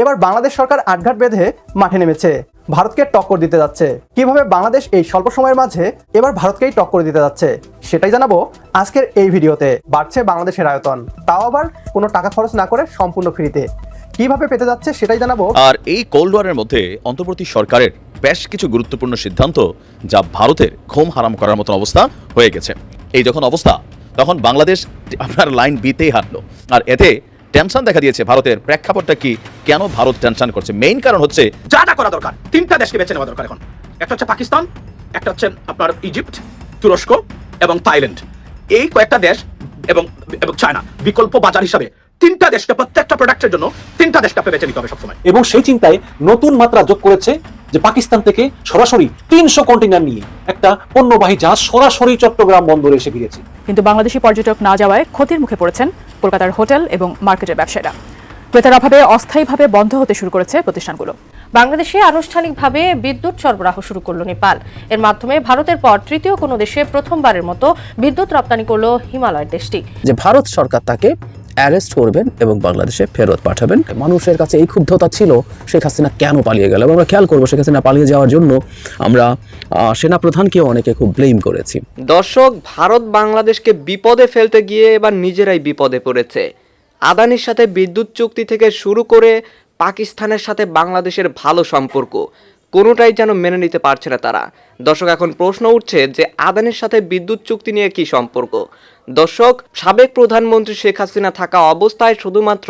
এবার বাংলাদেশ সরকার আটঘাট বেঁধে মাঠে নেমেছে। ভারতকে টক্কর দিতে যাচ্ছে। কীভাবে বাংলাদেশ এই স্বল্প সময়ের মাঝে এবার ভারতকেই টক্কর দিতে যাচ্ছে, সেটাই জানাব আজকের এই ভিডিওতে। বাড়ছে বাংলাদেশের আয়তন। তাও আবার কোনো টাকা খরচ না করে সম্পূর্ণ ফ্রিতে। কীভাবে পেতে যাচ্ছে সেটাই জানাব। আর এই কোল্ড ওয়ারের মধ্যে অন্তর্বর্তী সরকারের বেশ কিছু গুরুত্বপূর্ণ সিদ্ধান্ত, যা ভারতের ঘুম হারাম করার মতো অবস্থা হয়ে গেছে। এই যখন অবস্থা, তখন বাংলাদেশ আপনার লাইন বিতেই হাঁটলো। আর এতে টেনশন দেখা দিয়েছে ভারতের প্রেক্ষাপটটা কি? কেন ভারত টেনশন করছে? মেইন কারণ হচ্ছে যা যা করা দরকার তিনটা দেশকে বেছে নেওয়া দরকার এখন। একটা হচ্ছে পাকিস্তান একটা হচ্ছে আপনার ইজিপ্ট তুরস্ক এবং থাইল্যান্ড। এই কয়েকটা দেশ এবং এবং চায়না বিকল্প বাজার হিসাবে তিনটা দেশকে প্রত্যেকটা প্রোডাক্টের জন্য তিনটা দেশকে বেছে নিতে হবে সবসময়। এবং সেই চিন্তায় নতুন মাত্রা যোগ করেছে যে পাকিস্তান থেকে সরাসরি তিনশো কন্টেনার নিয়ে একটা পণ্যবাহী জাহাজ সরাসরি চট্টগ্রাম বন্দরে এসে ফিরেছে। কিন্তু বাংলাদেশি পর্যটক না যাওয়ায় ক্ষতির মুখে পড়েছেন কলকাতার হোটেল এবং মার্কেটের ব্যবসায়ীরা। ক্রেতার অভাবে অস্থায়ীভাবে বন্ধ হতে শুরু করেছে প্রতিষ্ঠানগুলো। বাংলাদেশে আনুষ্ঠানিকভাবে বিদ্যুৎ সরবরাহ শুরু করল নেপাল। এর মাধ্যমে ভারতের পর তৃতীয় কোনো দেশে প্রথমবারের মতো বিদ্যুৎ রপ্তানি করল হিমালয়ের দেশটি। যে ভারত সরকার তাকে অ্যারেস্ট করবেন এবং বাংলাদেশে ফেরত পাঠাবেন। মানুষের কাছে এই ক্ষুব্ধতা ছিল, শেখ হাসিনা কেন পালিয়ে গেল? আমরা খেয়াল করব শেখ হাসিনা পালিয়ে যাওয়ার জন্য আমরা সেনাপ্রধানকেও অনেকে খুব ব্লেম করেছি। দর্শক, ভারত বাংলাদেশকে বিপদে ফেলতে গিয়ে এবার নিজেরাই বিপদে পড়েছে। আদানির সাথে বিদ্যুৎ চুক্তি থেকে শুরু করে পাকিস্তানের সাথে বাংলাদেশের ভালো সম্পর্ক, কোনোটাই যেন মেনে নিতে পারছে না তারা। দর্শক, এখন প্রশ্ন উঠছে যে আদানির সাথে বিদ্যুৎ চুক্তি নিয়ে কি সম্পর্ক? দর্শক, সাবেক প্রধানমন্ত্রী শেখ হাসিনা থাকা অবস্থায় শুধুমাত্র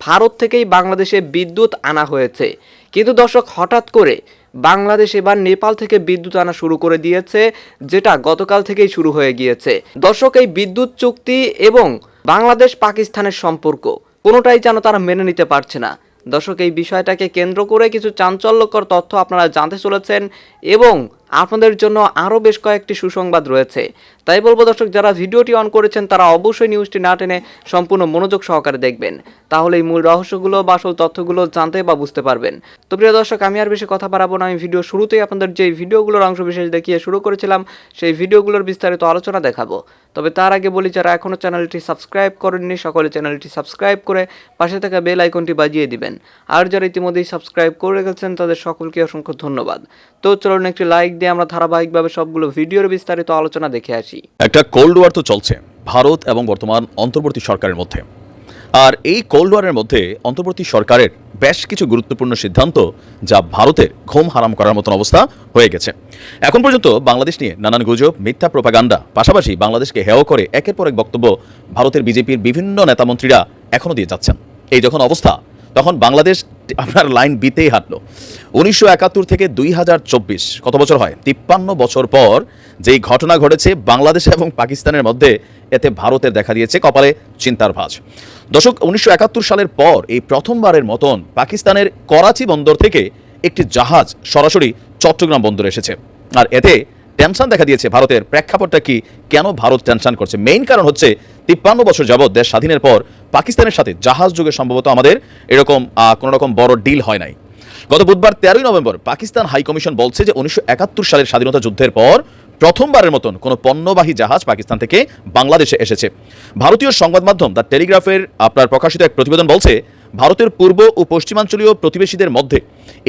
ভারত থেকেই বাংলাদেশে বিদ্যুৎ আনা হয়েছে। কিন্তু দর্শক, হঠাৎ করে বাংলাদেশ এবার নেপাল থেকে বিদ্যুৎ আনা শুরু করে দিয়েছে, যেটা গতকাল থেকেই শুরু হয়ে গিয়েছে। দর্শক, এই বিদ্যুৎ চুক্তি এবং বাংলাদেশ পাকিস্তানের সম্পর্ক কোনোটাই যেন তারা মেনে নিতে পারছে না। দর্শক, এই বিষয়টাকে কেন্দ্র করে কিছু চাঞ্চল্যকর তথ্য আপনারা জানতে চলেছেন এবং আপনাদের জন্য আরও বেশ কয়েকটি সুসংবাদ রয়েছে। তাই বলব দর্শক, যারা ভিডিওটি অন করেছেন, তারা অবশ্যই নিউজটি না টেনে সম্পূর্ণ মনোযোগ সহকারে দেখবেন। তাহলে এই মূল রহস্যগুলো বা আসল তথ্যগুলো জানতে বা বুঝতে পারবেন। তো প্রিয় দর্শক, আমি আর বেশি কথা বাড়াবো না। আমি ভিডিও শুরুতেই আপনাদের যে ভিডিওগুলোর অংশ বিশেষ দেখিয়ে শুরু করেছিলাম, সেই ভিডিওগুলোর বিস্তারিত আলোচনা দেখাবো। তবে তার আগে বলি, যারা এখনও চ্যানেলটি সাবস্ক্রাইব করেননি, সকলে চ্যানেলটি সাবস্ক্রাইব করে পাশে থাকা বেল আইকনটি বাজিয়ে দিবেন। আর যারা ইতিমধ্যেই সাবস্ক্রাইব করে রেখেছেন তাদের সকলকে অসংখ্য ধন্যবাদ। তো চলুন একটি লাইক দিয়ে আমরা ধারাবাহিকভাবে সবগুলো ভিডিওর বিস্তারিত আলোচনা দেখে আসি। একটা কোল্ড ওয়ার তো চলছে, ভারত এবং বর্তমান অন্তর্বর্তী সরকারের মধ্যে। আর এই কোল্ড ওয়ারের মধ্যে অন্তর্বর্তী সরকারের বেশ কিছু গুরুত্বপূর্ণ সিদ্ধান্ত যা ভারতের ঘুম হারাম করার মতন অবস্থা হয়ে গেছে। এখন পর্যন্ত বাংলাদেশ নিয়ে নানান গুজব, মিথ্যা প্রপাগান্ডা, পাশাপাশি বাংলাদেশকে হেয় করে একের পর এক বক্তব্য ভারতের বিজেপির বিভিন্ন নেতামন্ত্রীরা এখনও দিয়ে যাচ্ছেন। এই যখন অবস্থা তখন বাংলাদেশ আপনার লাইন বিতেই হাঁটলো। উনিশশো একাত্তর থেকে দুই হাজার চব্বিশ, কত বছর হয়? তিপ্পান্ন বছর পর যেই ঘটনা ঘটেছে, বাংলাদেশ এবং পাকিস্তানের মধ্যে এতে ভারতের দেখা দিয়েছে কপালে চিন্তার ভাঁজ। দশক উনিশশো একাত্তর সালের পর এই প্রথমবারের মতন পাকিস্তানের করাচি বন্দর থেকে একটি জাহাজ সরাসরি চট্টগ্রাম বন্দরে এসেছে। আর এতে টেনশন দেখা দিয়েছে ভারতের প্রেক্ষাপটটা কি? কেন ভারত টেনশন করছে? মেইন কারণ হচ্ছে তিপ্পান্ন বছর যাবৎ দেশ স্বাধীনের পর পাকিস্তানের সাথে জাহাজ যুগে সম্ভবত আমাদের এরকম কোনো রকম বড় ডিল হয় নাই। গত বুধবার তেরোই নভেম্বর পাকিস্তান হাই কমিশন বলছে যে উনিশশো একাত্তর সালের স্বাধীনতা যুদ্ধের পর প্রথমবারের মতন কোনো পণ্যবাহী জাহাজ পাকিস্তান থেকে বাংলাদেশে এসেছে। ভারতীয় সংবাদ মাধ্যম দ্য টেলিগ্রাফের আপনার প্রকাশিত এক প্রতিবেদন বলছে, ভারতের পূর্ব ও পশ্চিমাঞ্চলীয় প্রতিবেশীদের মধ্যে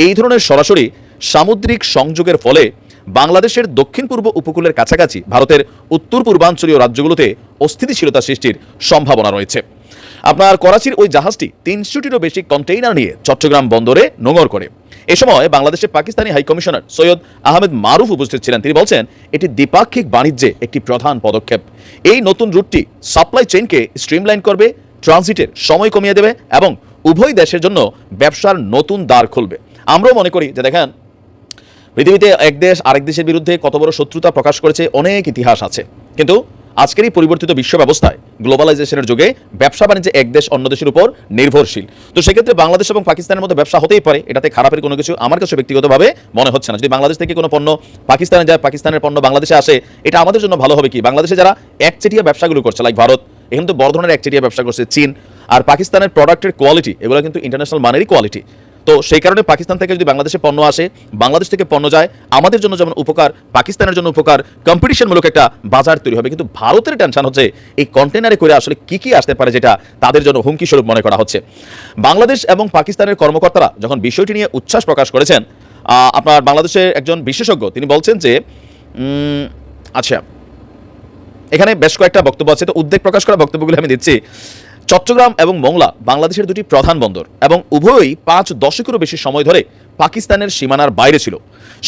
এই ধরনের সরাসরি সামুদ্রিক সংযোগের ফলে বাংলাদেশের দক্ষিণ পূর্ব উপকূলের কাছাকাছি ভারতের উত্তর পূর্বাঞ্চলীয় রাজ্যগুলোতে অস্থিতিশীলতা সৃষ্টির সম্ভাবনা রয়েছে। আপনার করাচির ওই জাহাজটি তিনশোটিরও বেশি কন্টেইনার নিয়ে চট্টগ্রাম বন্দরে নোঙর করে। এ সময় বাংলাদেশের পাকিস্তানি হাই কমিশনার সৈয়দ আহমেদ মারুফ উপস্থিত ছিলেন। তিনি বলছেন, এটি দ্বিপাক্ষিক বাণিজ্যে একটি প্রধান পদক্ষেপ। এই নতুন রুটটি সাপ্লাই চেইনকে স্ট্রিমলাইন করবে, ট্রানজিটের সময় কমিয়ে দেবে এবং উভয় দেশের জন্য ব্যবসার নতুন দ্বার খুলবে। আমরাও মনে করি যে দেখেন পৃথিবীতে এক দেশ আরেক দেশের বিরুদ্ধে কত বড় শত্রুতা প্রকাশ করেছে অনেক ইতিহাস আছে। কিন্তু আজকের এই পরিবর্তিত বিশ্ব ব্যবস্থায়, গ্লোবালাইজেশনের যুগে ব্যবসা বাণিজ্যে এক দেশ অন্য দেশের উপর নির্ভরশীল। তো সেক্ষেত্রে বাংলাদেশ এবং পাকিস্তানের মধ্যে ব্যবসা হতেই পারে, এটাতে খারাপের কোনো কিছু আমার কাছে ব্যক্তিগতভাবে মনে হচ্ছে না। যদি বাংলাদেশ থেকে কোনো পণ্য পাকিস্তানে যায়, পাকিস্তানের পণ্য বাংলাদেশে আসে, এটা আমাদের জন্য ভালো হবে কি? বাংলাদেশে যারা একচেটিয়া ব্যবসাগুলো করছে লাইক ভারত, এখানে তো বড় ধরনের একচেটিয়া ব্যবসা করছে চীন, আর পাকিস্তানের প্রোডাক্টের কোয়ালিটি এগুলো কিন্তু ইন্টারন্যাশনাল মানেরই কোয়ালিটি তো সেই কারণে পাকিস্তান থেকে যদি বাংলাদেশে পণ্য আসে, বাংলাদেশ থেকে পণ্য যায়, আমাদের জন্য যেমন উপকার, পাকিস্তানের জন্য উপকার কম্পিটিশনমূলক একটা বাজার তৈরি হবে। কিন্তু ভারতের টেনশন হচ্ছে এই কন্টেনারে করে আসলে কি কি আসতে পারে যেটা তাদের জন্য হুমকি স্বরূপ মনে করা হচ্ছে। বাংলাদেশ এবং পাকিস্তানের কর্মকর্তারা যখন বিষয়টি নিয়ে উচ্ছ্বাস প্রকাশ করেছেন আপনার বাংলাদেশের একজন বিশেষজ্ঞ, তিনি বলছেন যে আচ্ছা এখানে বেশ কয়েকটা বক্তব্য আছে, তো উদ্বেগ প্রকাশ করা বক্তব্যগুলো আমি দিচ্ছি। চট্টগ্রাম এবং মোংলা বাংলাদেশের দুটি প্রধান বন্দর এবং উভয়ই পাঁচ দশকেরও বেশি সময় ধরে পাকিস্তানের সীমানার বাইরে ছিল।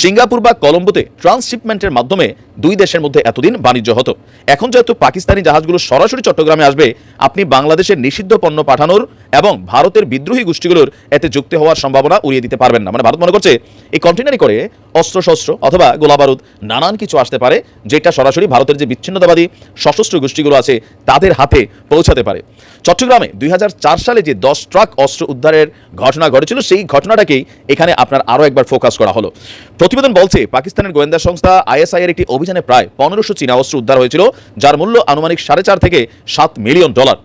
সিঙ্গাপুর বা কলম্বোতে ট্রান্সশিপমেন্টের মাধ্যমে দুই দেশের মধ্যে এতদিন বাণিজ্য হতো। এখন যেহেতু পাকিস্তানি জাহাজগুলো সরাসরি চট্টগ্রামে আসবে, আপনি বাংলাদেশের নিষিদ্ধ পণ্য পাঠানোর এবং ভারতের বিদ্রোহী গোষ্ঠীগুলোর এতে যুক্ত হওয়ার সম্ভাবনা উড়িয়ে দিতে পারবেন না। মানে ভারত মনে করছে, এই কন্টেনারি করে অস্ত্রশস্ত্র অথবা গোলাবারুদ নানান কিছু আসতে পারে, যেটা সরাসরি ভারতের যে বিচ্ছিন্নতাবাদী সশস্ত্র গোষ্ঠীগুলো আছে, তাদের হাতে পৌঁছাতে পারে। চট্টগ্রামে দুই হাজার চার সালে যে দশ ট্রাক অস্ত্র উদ্ধারের ঘটনা ঘটেছিল, সেই ঘটনাটাকেই এখানে আপনার আরও একবার ফোকাস করা হলো। প্রতিবেদন বলছে, পাকিস্তানের গোয়েন্দা সংস্থা আইএসআই এর একটি অভিযানে প্রায় পনেরোশো চীনা অস্ত্র উদ্ধার হয়েছিল, যার মূল্য আনুমানিক সাড়ে চার থেকে সাত মিলিয়ন ডলার।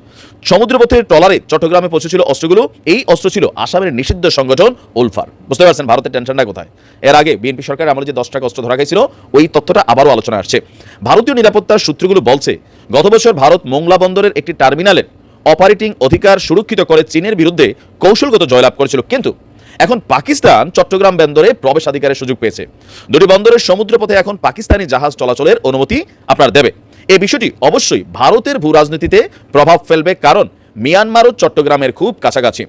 সমুদ্রপথের ট্রলারে চট্টগ্রামে পৌঁছেছিল অস্ত্রগুলো। এই অস্ত্র ছিল আসামের নিষিদ্ধ সংগঠন উলফার। বুঝতে পারছেন, ভারতের টেনশনটা কোথায়? এর আগে বিএনপি সরকার আমলে যে দশ অস্ত্র ধরা গেছিল, ওই তথ্যটা আবারও আলোচনা আসছে। ভারতীয় নিরাপত্তার সূত্রগুলো বলছে, গত বছর ভারত মোংলা বন্দরের একটি টার্মিনালের অপারেটিং অধিকার সুরক্ষিত করে চীনের বিরুদ্ধে কৌশলগত জয়লাভ করেছিল। কিন্তু এখন পাকিস্তান চট্টগ্রাম বন্দরে প্রবেশাধিকারের সুযোগ পেয়েছে। দুটি বন্দরের সমুদ্রপথে এখন পাকিস্তানি জাহাজ চলাচলের অনুমতি আপনার দেবে। এই বিষয়টি অবশ্যই ভারতের ভূ রাজনীতিতে প্রভাব ফেলবে কারণ মিয়ানমারও চট্টগ্রামের খুব কাছাকাছি।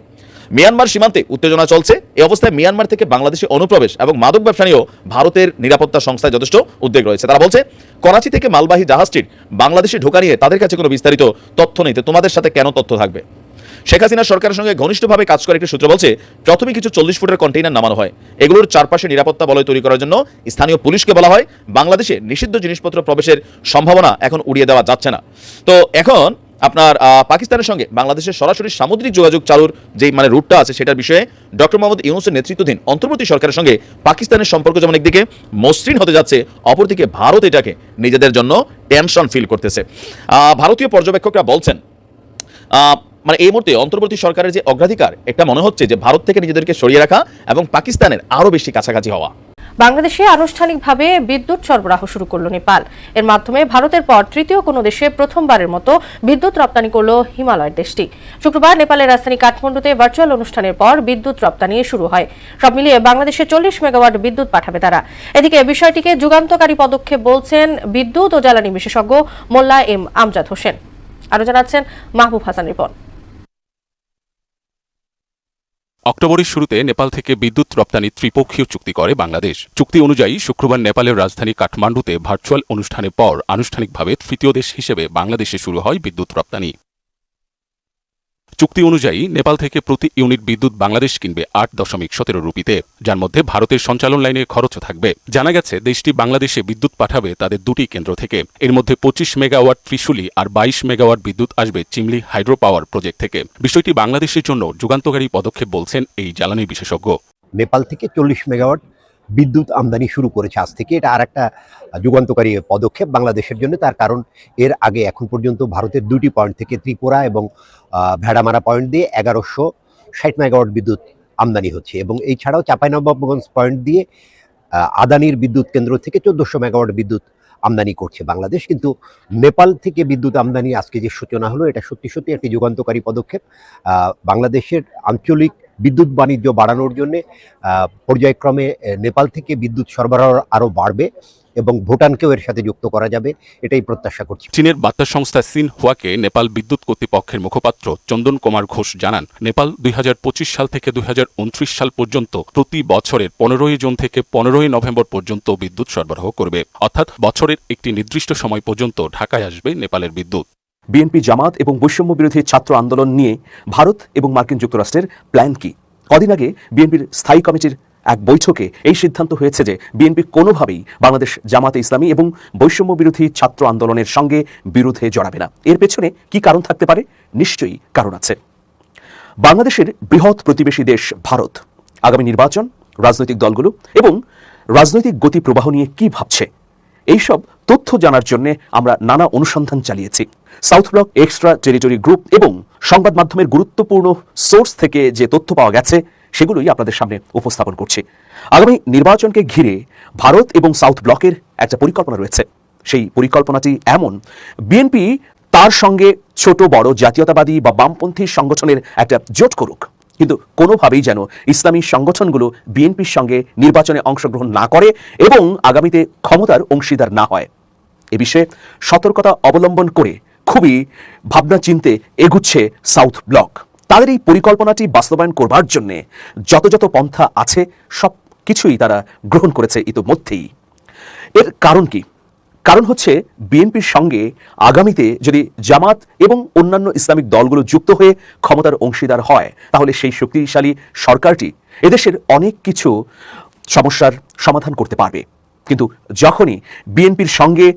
মিয়ানমার সীমান্তে উত্তেজনা চলছে। এই অবস্থায় মিয়ানমার থেকে বাংলাদেশে অনুপ্রবেশ এবং মাদক ব্যবসা নিয়েও ভারতের নিরাপত্তা সংস্থায় যথেষ্ট উদ্বেগ রয়েছে। তারা বলছে, করাচি থেকে মালবাহী জাহাজটির বাংলাদেশে ঢোকা নিয়ে তাদের কাছে কোনো বিস্তারিত তথ্য নেই। তোমাদের সাথে কেন তথ্য থাকবে? শেখ হাসিনা সরকারের সঙ্গে ঘনিষ্ঠভাবে কাজ করে একটি সূত্র বলছে, প্রথমে কিছু চল্লিশ ফুটের কন্টেইনার নামানো হয়। এগুলোর চারপাশে নিরাপত্তা বলয় তৈরি করার জন্য স্থানীয় পুলিশকে বলা হয়, বাংলাদেশে নিষিদ্ধ জিনিসপত্র প্রবেশের সম্ভাবনা এখন উড়িয়ে দেওয়া যাচ্ছে না। তো এখন আপনার পাকিস্তানের সঙ্গে বাংলাদেশের সরাসরি সামুদ্রিক যোগাযোগ চালুর যে মানে রুটটা আছে সেটার বিষয়ে ডক্টর মোহাম্মদ ইউনুসের নেতৃত্বাধীন অন্তর্বর্তী সরকারের সঙ্গে পাকিস্তানের সম্পর্ক যেমন একদিকে মসৃণ হতে যাচ্ছে, অপরদিকে ভারত এটাকে নিজেদের জন্য টেনশন ফিল করতেছে। ভারতীয় পর্যবেক্ষকরা বলছেন মানে এই মুহূর্তে অন্তর্বর্তী সরকারের যে অগ্রাধিকার একটা মনে হচ্ছে যে ভারত থেকে নিজেদেরকে সরিয়ে রাখা এবং পাকিস্তানের আরও বেশি কাছাকাছি হওয়া। বাংলাদেশে আনুষ্ঠানিকভাবে বিদ্যুৎ সরবরাহ শুরু করল নেপাল। এর মাধ্যমে ভারতের পর তৃতীয় কোনো দেশে প্রথমবারের মতো বিদ্যুৎ রপ্তানি করল হিমালয়ের দেশটি। শুক্রবার নেপালের রাজধানী কাঠমান্ডুতে ভার্চুয়াল অনুষ্ঠানের পর বিদ্যুৎ রপ্তানি শুরু হয়। সব মিলিয়ে বাংলাদেশে চল্লিশ মেগাওয়াট বিদ্যুৎ পাঠাবে তারা। এদিকে বিষয়টিকে যুগান্তকারী পদক্ষেপ বলছেন বিদ্যুৎ ও জ্বালানি বিশেষজ্ঞ মোল্লা এম আমজাদ হোসেন। আরও জানাচ্ছেন মাহবুব হাসান রিপন। অক্টোবরের শুরুতে নেপাল থেকে বিদ্যুৎ রপ্তানি ত্রিপক্ষীয় চুক্তি করে বাংলাদেশ। চুক্তি অনুযায়ী শুক্রবার নেপালের রাজধানী কাঠমান্ডুতে ভার্চুয়াল অনুষ্ঠানের পর আনুষ্ঠানিকভাবে তৃতীয় দেশ হিসেবে বাংলাদেশে শুরু হয় বিদ্যুৎ রপ্তানি। চুক্তি অনুযায়ী নেপাল থেকে প্রতি ইউনিট বিদ্যুৎ বাংলাদেশ কিনবে আট দশমিক সতেরো রুপিতে, যার মধ্যে ভারতের সঞ্চালন লাইনে খরচও থাকবে। জানা গেছে, দেশটি বাংলাদেশে বিদ্যুৎ পাঠাবে তাদের দুটি কেন্দ্র থেকে। এর মধ্যে পঁচিশ মেগাওয়াট ত্রিশুলি আর বাইশ মেগাওয়াট বিদ্যুৎ আসবে চিমলি হাইড্রো পাওয়ার প্রজেক্ট থেকে। বিষয়টি বাংলাদেশের জন্য যুগান্তকারী পদক্ষেপ বলছেন এই জ্বালানি বিশেষজ্ঞ। নেপাল থেকে চল্লিশ মেগাওয়াট বিদ্যুৎ আমদানি শুরু করেছে আজ থেকে। এটা আর একটা যুগান্তকারী পদক্ষেপ বাংলাদেশের জন্য। তার কারণ, এর আগে এখন পর্যন্ত ভারতের দুটি পয়েন্ট থেকে ত্রিপুরা এবং ভেড়ামারা পয়েন্ট দিয়ে এগারোশো ষাট মেগাওয়াট বিদ্যুৎ আমদানি হচ্ছে। এবং এই ছাড়াও চাঁপাইনবাবগঞ্জ পয়েন্ট দিয়ে আদানির বিদ্যুৎ কেন্দ্র থেকে চোদ্দোশো মেগাওয়াট বিদ্যুৎ আমদানি করছে বাংলাদেশ। কিন্তু নেপাল থেকে বিদ্যুৎ আমদানি আজকে যে সূচনা হলো, এটা সত্যি সত্যি একটি যুগান্তকারী পদক্ষেপ। বাংলাদেশের আঞ্চলিক বিদ্যুৎ বাণিজ্য বাড়ানোর জন্য পর্যায়ক্রমে নেপাল থেকে বিদ্যুৎ সরবরাহ আরও বাড়বে এবং ভুটানকেও এর সাথে যুক্ত করা যাবে, এটাই প্রত্যাশা করছি। চীনের বার্তা সংস্থা সিন হুয়াকে নেপাল বিদ্যুৎ কর্তৃপক্ষের মুখপাত্র চন্দন কুমার ঘোষ জানান, নেপাল দুই হাজার পঁচিশ সাল থেকে দুই হাজার উনত্রিশ সাল পর্যন্ত প্রতি বছরের পনেরোই জুন থেকে পনেরোই নভেম্বর পর্যন্ত বিদ্যুৎ সরবরাহ করবে। অর্থাৎ বছরের একটি নির্দিষ্ট সময় পর্যন্ত ঢাকায় আসবে নেপালের বিদ্যুৎ। বিএনপি জামাত এবং বৈষম্য বিরোধী ছাত্র আন্দোলন নিয়ে ভারত এবং মার্কিন যুক্তরাষ্ট্রের প্ল্যান কি? কদিন আগে বিএনপির স্থায়ী কমিটির এক বৈঠকে এই সিদ্ধান্ত হয়েছে যে বিএনপি কোনোভাবেই বাংলাদেশ জামাতে ইসলামী এবং বৈষম্য বিরোধী ছাত্র আন্দোলনের সঙ্গে বিরোধে জড়াবে না। এর পেছনে কি কারণ থাকতে পারে? নিশ্চয়ই কারণ আছে। বাংলাদেশের বৃহৎ প্রতিবেশী দেশ ভারত। আগামী নির্বাচন, রাজনৈতিক দলগুলো এবং রাজনৈতিক গতি প্রবাহ নিয়ে কি ভাবছে? এইসব তথ্য জানার জন্য আমরা নানা অনুসন্ধান চালিয়েছি। South Block extra territory group এবং সংবাদ মাধ্যমের গুরুত্বপূর্ণ সোর্স থেকে যে তথ্য পাওয়া গেছে, সেগুলোই আপনাদের সামনে উপস্থাপন করছি। আগামী নির্বাচনকে ঘিরে ভারত এবং সাউথ ব্লকের একটা পরিকল্পনা রয়েছে। সেই পরিকল্পনাটি এমন, বিএনপি তার সঙ্গে ছোট, বড় জাতীয়তাবাদী বা বামপন্থী সংগঠনের একটা জোট করুক। কিন্তু কোনোভাবেই যেন ইসলামী সংগঠনগুলো বিএনপির সঙ্গে নির্বাচনে অংশগ্রহণ না করে এবং আগামীতে ক্ষমতার অংশীদার না হয়। এ বিষয়ে সতর্কতা অবলম্বন করে খুবই ভাবনা চিনতে এগুচ্ছে সাউথ ব্লক। তাদের এই পরিকল্পনাটি বাস্তবায়ন করবার জন্যে যত যত পন্থা আছে সব কিছুই তারা গ্রহণ করেছে ইতোমধ্যেই। এর কারণ কি? কারণ হচ্ছে বিএনপির সঙ্গে আগামীতে যদি জামাত এবং অন্যান্য ইসলামিক দলগুলো যুক্ত হয়ে ক্ষমতার অংশীদার হয়, তাহলে সেই শক্তিশালী সরকারটি এদেশের অনেক কিছু সমস্যার সমাধান করতে পারবে। কিন্তু যখনই বিএনপির সঙ্গে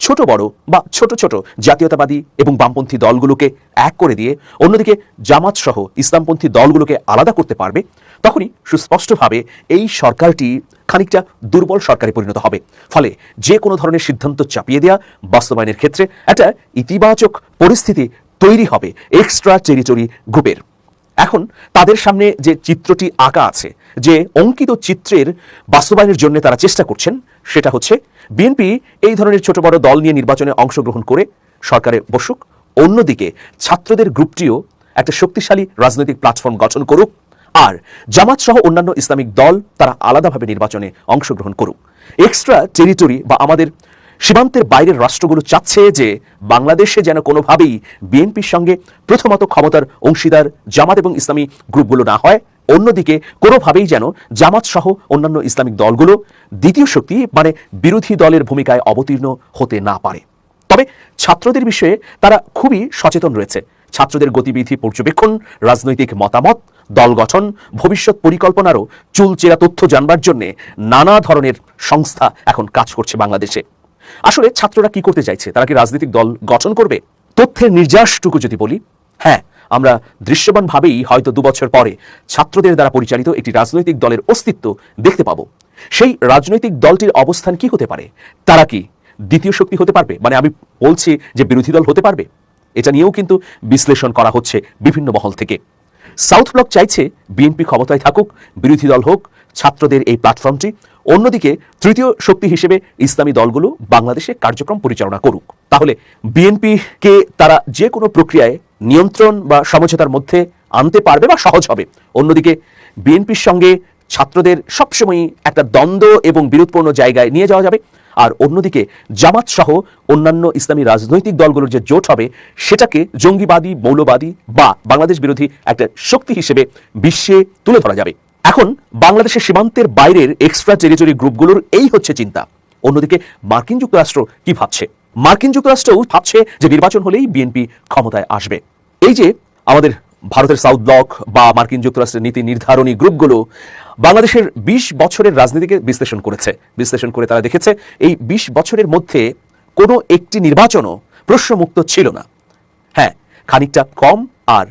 ছোট বড় বা ছোট ছোট জাতীয়তাবাদী এবং বামপন্থী দলগুলোকে এক করে দিয়ে, অন্যদিকে জামাত সহ ইসলামপন্থী দলগুলোকে আলাদা করতে পারবে তখনই সুস্পষ্টভাবে এই সরকারটি খানিকটা দুর্বল সরকারে পরিণত হবে। ফলে যে কোনো ধরনের সিদ্ধান্ত চাপিয়ে দেওয়া বাস্তবায়নের ক্ষেত্রে একটা ইতিবাচক পরিস্থিতি তৈরি হবে এক্সট্রা টেরিটরি গ্রুপের এখন তাদের সামনে যে চিত্রটি আঁকা আছে, যে অঙ্কিত চিত্রের বাস্তবায়নের জন্য তারা চেষ্টা করছেন, সেটা হচ্ছে বিএনপি এই ধরনের ছোট বড় দল নিয়ে নির্বাচনে অংশগ্রহণ করে সরকারে বসুক, অন্যদিকে ছাত্রদের গ্রুপটিও একটা শক্তিশালী রাজনৈতিক প্ল্যাটফর্ম গঠন করুক। আর জামাত সহ অন্যান্য ইসলামিক দল তারা আলাদাভাবে নির্বাচনে অংশগ্রহণ করুক। এক্সট্রা টেরিটরি বা আমাদের সীমান্তের বাইরের রাষ্ট্রগুলো চাচ্ছে যে বাংলাদেশে যেন কোনোভাবেই বিএনপির সঙ্গে প্রথমত ক্ষমতার অংশীদার জামাত এবং ইসলামী গ্রুপগুলো না হয়, অন্যদিকে কোনোভাবেই যেন জামাত সহ অন্যান্য ইসলামিক দলগুলো দ্বিতীয় শক্তি মানে বিরোধী দলের ভূমিকায় অবতীর্ণ হতে না পারে। তবে ছাত্রদের বিষয়ে তারা খুবই সচেতন রয়েছে। ছাত্রদের গতিবিধি পর্যবেক্ষণ, রাজনৈতিক মতামত, দল গঠন, ভবিষ্যৎ পরিকল্পনারও চুলচেরা তথ্য জানবার জন্য নানা ধরনের সংস্থা এখন কাজ করছে বাংলাদেশে। আসলে ছাত্ররা কি করতে চাইছে? তারা কি রাজনৈতিক দল গঠন করবে? তথ্যের নির্যাসটুকু যদি বলি হ্যাঁ আমরা দৃশ্যমানভাবেই হয়তো দু বছর পরে ছাত্রদের দ্বারা পরিচালিত একটি রাজনৈতিক দলের অস্তিত্ব দেখতে পাবো। সেই রাজনৈতিক দলটির অবস্থান কি হতে পারে? তারা কি দ্বিতীয় শক্তি হতে পারবে? মানে আমি বলছি যে বিরোধী দল হতে পারবে? এটা নিয়েও কিন্তু বিশ্লেষণ করা হচ্ছে বিভিন্ন মহল থেকে। সাউথ ব্লক চাইছে বিএনপি ক্ষমতায় থাকুক, বিরোধী দল হোক, ছাত্রদের এই প্ল্যাটফর্মটি অন্যদিকে তৃতীয় শক্তি হিসেবে ইসলামী দলগুলো বাংলাদেশে কার্যক্রম পরিচালনা করুক। তাহলে বিএনপিকে তারা যে কোনো প্রক্রিয়ায় নিয়ন্ত্রণ বা সমঝোতার মধ্যে আনতে পারবে বা সহজ হবে। অন্যদিকে বিএনপির সঙ্গে ছাত্রদের সবসময়ই একটা দ্বন্দ্ব এবং বিরোধপূর্ণ জায়গায় নিয়ে যাওয়া যাবে। আর অন্যদিকে জামাত সহ অন্যান্য ইসলামী রাজনৈতিক দলগুলোর যে জোট হবে, সেটাকে জঙ্গিবাদী, মৌলবাদী বা বাংলাদেশ বিরোধী একটা শক্তি হিসেবে বিশ্বে তুলে ধরা যাবে। এখন বাংলাদেশের সীমান্তের বাইরের এক্সট্রা টেরিটরি গ্রুপগুলোর এই হচ্ছে চিন্তা। অন্যদিকে মার্কিন যুক্তরাষ্ট্র কি ভাবছে? মার্কিন যুক্তরাষ্ট্রও ভাবছে যে নির্বাচন হলেই বিএনপি ক্ষমতায় আসবে। এই যে আমাদের ভারতের সাউথ ব্লক বা মার্কিন যুক্তরাষ্ট্রের নীতি নির্ধারণী গ্রুপগুলো বাংলাদেশের ২০ বছরের রাজনীতিকে বিশ্লেষণ করেছে। বিশ্লেষণ করে তারা দেখেছে, এই ২০ বছরের মধ্যে কোনো একটি নির্বাচনও প্রশ্নমুক্ত ছিল না। হ্যাঁ খানিকটা কম আর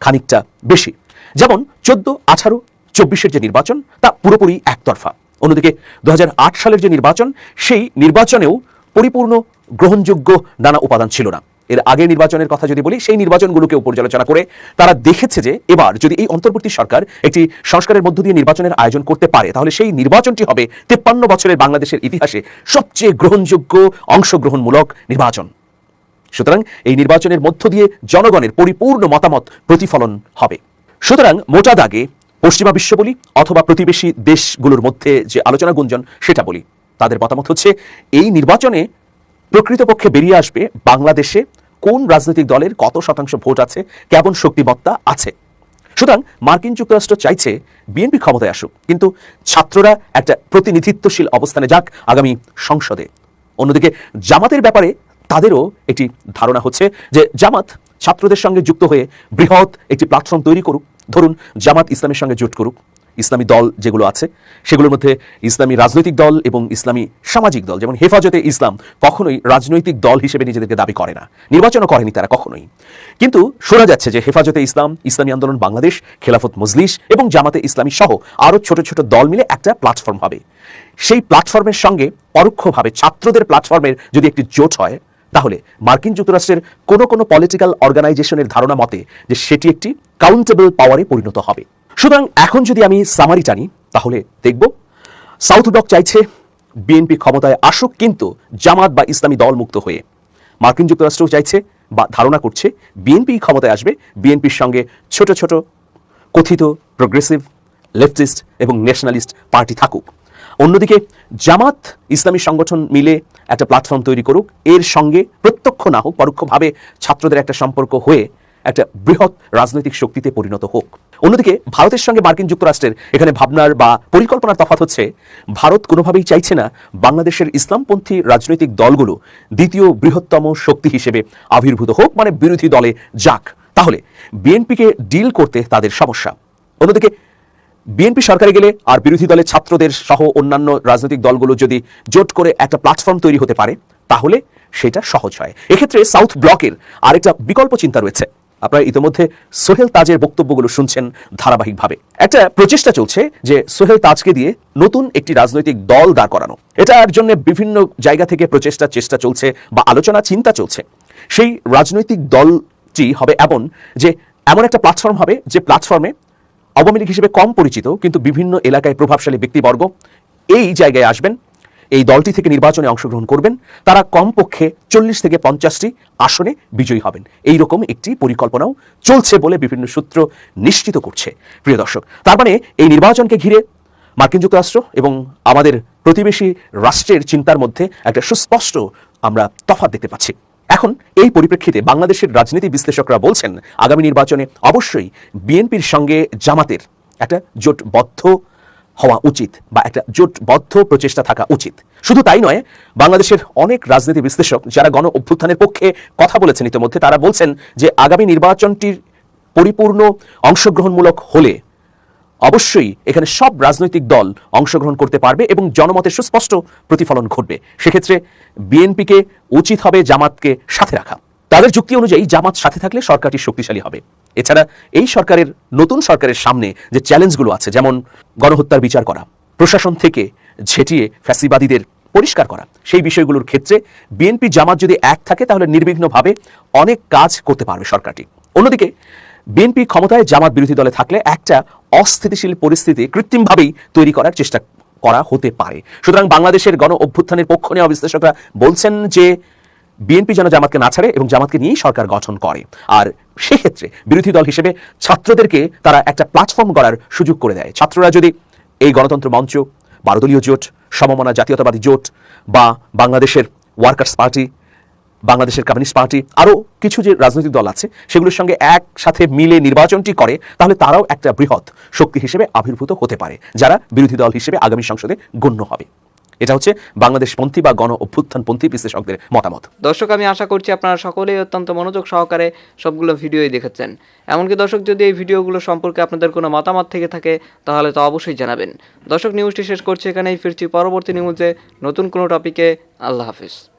খানিকটা বেশি। যেমন চোদ্দ, আঠারো, চব্বিশের যে নির্বাচন, তা পুরোপুরি একতরফা। অন্যদিকে দু হাজার আট সালের যে নির্বাচন, সেই নির্বাচনেও পরিপূর্ণ গ্রহণযোগ্য নানা উপাদান ছিল না। এর আগের নির্বাচনের কথা যদি বলি, সেই নির্বাচনগুলোকেও পর্যালোচনা করে তারা দেখেছে যে এবার যদি এই অন্তর্বর্তী সরকার একটি সংস্কারের মধ্য দিয়ে নির্বাচনের আয়োজন করতে পারে, তাহলে সেই নির্বাচনটি হবে তেপ্পান্ন বছরের বাংলাদেশের ইতিহাসে সবচেয়ে গ্রহণযোগ্য অংশগ্রহণমূলক নির্বাচন। সুতরাং এই নির্বাচনের মধ্য দিয়ে জনগণের পরিপূর্ণ মতামত প্রতিফলন হবে। সুতরাং মোটা দাগে পশ্চিমা বিশ্ব বলি অথবা প্রতিবেশী দেশগুলোর মধ্যে যে আলোচনা গুঞ্জন, সেটা বলি। তাদের মতামত হচ্ছে, এই নির্বাচনে প্রকৃতপক্ষে বেরিয়ে আসবে বাংলাদেশে কোন রাজনৈতিক দলের কত শতাংশ ভোট আছে, কেমন শক্তিমত্তা আছে? সুতরাং মার্কিন যুক্তরাষ্ট্র চাইছে বিএনপি ক্ষমতায় আসুক, কিন্তু ছাত্ররা একটা প্রতিনিধিত্বশীল অবস্থানে যাক আগামী সংসদে। অন্যদিকে জামাতের ব্যাপারে তাদেরও একটি ধারণা হচ্ছে যে জামাত ছাত্রদের সঙ্গে যুক্ত হয়ে বৃহৎ একটি প্ল্যাটফর্ম তৈরি করুক। ধরুন, জামাত ইসলামের সঙ্গে জোট করুক। ইসলামী দল যেগুলো আছে, সেগুলোর মধ্যে ইসলামী রাজনৈতিক দল এবং ইসলামী সামাজিক দল, যেমন হেফাজতে ইসলাম কখনোই রাজনৈতিক দল হিসেবে নিজেদেরকে দাবি করে না। নির্বাচনও করেনি তারা কখনোই। কিন্তু শোনা যাচ্ছে যে হেফাজতে ইসলাম, ইসলামী আন্দোলন বাংলাদেশ, খেলাফত মজলিস এবং জামাতে ইসলামী সহ আরও ছোট ছোট দল মিলে একটা প্ল্যাটফর্ম হবে। সেই প্ল্যাটফর্মের সঙ্গে পরোক্ষভাবে ছাত্রদের প্ল্যাটফর্মের যদি একটি জোট হয়, তাহলে মার্কিন যুক্তরাষ্ট্রের কোনো কোনো পলিটিক্যাল অর্গানাইজেশনের ধারণা মতে যে সেটি একটি কাউন্টেবল পাওয়ারে পরিণত হবে। সুতরাং এখন যদি আমি সামারি টানি, তাহলে দেখব সাউথ ব্লক চাইছে বিএনপি ক্ষমতায় আসুক কিন্তু জামাত বা ইসলামী দল মুক্ত হয়ে। মার্কিন যুক্তরাষ্ট্র চাইছে বা ধারণা করছে বিএনপি ক্ষমতায় আসবে বিএনপির সঙ্গে ছোট ছোট, কথিত প্রোগ্রেসিভ লেফটিস্ট এবং ন্যাশনালিস্ট পার্টি থাকুক। অন্যদিকে জামাত ইসলামী সংগঠন মিলে একটা প্ল্যাটফর্ম তৈরি করুক, এর সঙ্গে প্রত্যক্ষ না হোক, পরোক্ষভাবে ছাত্রদের একটা সম্পর্ক হয়ে একটা বৃহৎ রাজনৈতিক শক্তিতে পরিণত হোক। অন্যদিকে ভারতের সঙ্গে মার্কিন যুক্তরাষ্ট্রের এখানে ভাবনার বা পরিকল্পনার তফাত হচ্ছে, ভারত কোনোভাবেই চাইছে না বাংলাদেশের ইসলামপন্থী রাজনৈতিক দলগুলো দ্বিতীয় বৃহত্তম শক্তি হিসেবে আবির্ভূত হোক মানে বিরোধী দলে যাক। তাহলে বিএনপিকে ডিল করতে তাদের সমস্যা। অন্যদিকে বিএনপি সরকারে গেলে আর বিরোধী দলের ছাত্রদের সহ অন্যান্য রাজনৈতিক দলগুলো যদি জোট করে একটা প্ল্যাটফর্ম তৈরি হতে পারে, তাহলে সেটা সহজ হয়। এক্ষেত্রে সাউথ ব্লকের আরেকটা বিকল্প চিন্তা রয়েছে। আপনারা ইতিমধ্যে সোহেল তাজের বক্তব্যগুলো শুনছেন ধারাবাহিকভাবে। একটা প্রচেষ্টা চলছে যে সোহেল তাজকে দিয়ে নতুন একটি রাজনৈতিক দল দাঁড় করানো। এটার জন্য বিভিন্ন জায়গা থেকে প্রচেষ্টা, চেষ্টা চলছে বা আলোচনা, চিন্তা চলছে। সেই রাজনৈতিক দলটি হবে এমন যে এমন একটা প্ল্যাটফর্ম হবে যে প্ল্যাটফর্মে আওয়ামী লীগ হিসেবে কম পরিচিত, কিন্তু বিভিন্ন এলাকায় প্রভাবশালী ব্যক্তিবর্গ এই জায়গায় আসবেন। এই দলটি থেকে নির্বাচনে অংশগ্রহণ করবেন। তারা কমপক্ষে চল্লিশ থেকে পঞ্চাশটি আসনে বিজয়ী হবেন। এই রকম একটি পরিকল্পনাও চলছে বলে বিভিন্ন সূত্র নিশ্চিত করছে। প্রিয় দর্শক, তার মানে এই নির্বাচনকে ঘিরে মার্কিন যুক্তরাষ্ট্র এবং আমাদের প্রতিবেশী রাষ্ট্রের চিন্তার মধ্যে একটা সুস্পষ্ট আমরা তফাৎ দেখতে পাচ্ছি। এখন এই পরিপ্রেক্ষিতে বাংলাদেশের রাজনীতি বিশ্লেষকরা বলছেন, আগামী নির্বাচনে অবশ্যই বিএনপির সঙ্গে জামাতের একটা জোটবদ্ধ হওয়া উচিত বা একটা জোটবদ্ধ প্রচেষ্টা থাকা উচিত। শুধু তাই নয়, বাংলাদেশের অনেক রাজনীতি বিশ্লেষক যারা গণ অভ্যুত্থানের পক্ষে কথা বলেছেন ইতিমধ্যে, তারা বলছেন যে আগামী নির্বাচনটির পরিপূর্ণ অংশগ্রহণমূলক হলে অবশ্যই এখানে সব রাজনৈতিক দল অংশগ্রহণ করতে পারবে এবং জনমতের সুস্পষ্ট প্রতিফলন ঘটবে। সেক্ষেত্রে বিএনপিকে উচিত হবে জামাতকে সাথে রাখা। তাদের যুক্তি অনুযায়ী জামাত সাথে থাকলে সরকারটি শক্তিশালী হবে। এছাড়া এই সরকারের, নতুন সরকারের সামনে যে চ্যালেঞ্জগুলো আছে, যেমন গণহত্যার বিচার করা, প্রশাসন থেকে ঝেঁটিয়ে ফ্যাসিবাদীদের পরিষ্কার করা, সেই বিষয়গুলোর ক্ষেত্রে বিএনপি জামাত যদি এক থাকে, তাহলে নির্বিঘ্নভাবে অনেক কাজ করতে পারবে সরকারটি। অন্যদিকে, বিএনপি ক্ষমতায় জামাত বিরোধী দলে থাকলে একটা অস্থিতিশীল পরিস্থিতি কৃত্রিমভাবেই তৈরি করার চেষ্টা করা হতে পারে। সুতরাং বাংলাদেশের গণ অভ্যুত্থানের পক্ষ নেওয়া বিশ্লেষকরা বলছেন যে বিএনপি যেন জামাতকে না ছাড়ে এবং জামাতকে নিয়েই সরকার গঠন করে। আর সেক্ষেত্রে বিরোধী দল হিসেবে ছাত্রদেরকে তারা একটা প্ল্যাটফর্ম গড়ার সুযোগ করে দেয়। ছাত্ররা যদি এই গণতন্ত্র মঞ্চ, বারোদলীয় জোট, সমমনা জাতীয়তাবাদী জোট বা বাংলাদেশের ওয়ার্কার্স পার্টি বাংলাদেশের কমিউনিস্ট পার্টি আরও কিছু যে রাজনৈতিক দল আছে, সেগুলোর সঙ্গে একসাথে মিলে নির্বাচনটি করে, তাহলে তারাও একটা বৃহৎ শক্তি হিসেবে আবির্ভূত হতে পারে, যারা বিরোধী দল হিসেবে আগামী সংসদে গণ্য হবে। এটা হচ্ছে বাংলাদেশ পন্থী বা গণ অভ্যুত্থানপন্থী বিশ্লেষকদের মতামত। দর্শক, আমি আশা করছি আপনারা সকলেই অত্যন্ত মনোযোগ সহকারে সবগুলো ভিডিওই দেখেছেন। এমনকি দর্শক, যদি এই ভিডিওগুলো সম্পর্কে আপনাদের কোনো মতামত থেকে থাকে, তাহলে তো অবশ্যই জানাবেন। দর্শক, নিউজটি শেষ করছি এখানেই। ফিরছি পরবর্তী নিউজে নতুন কোনো টপিকে আল্লাহ হাফিজ।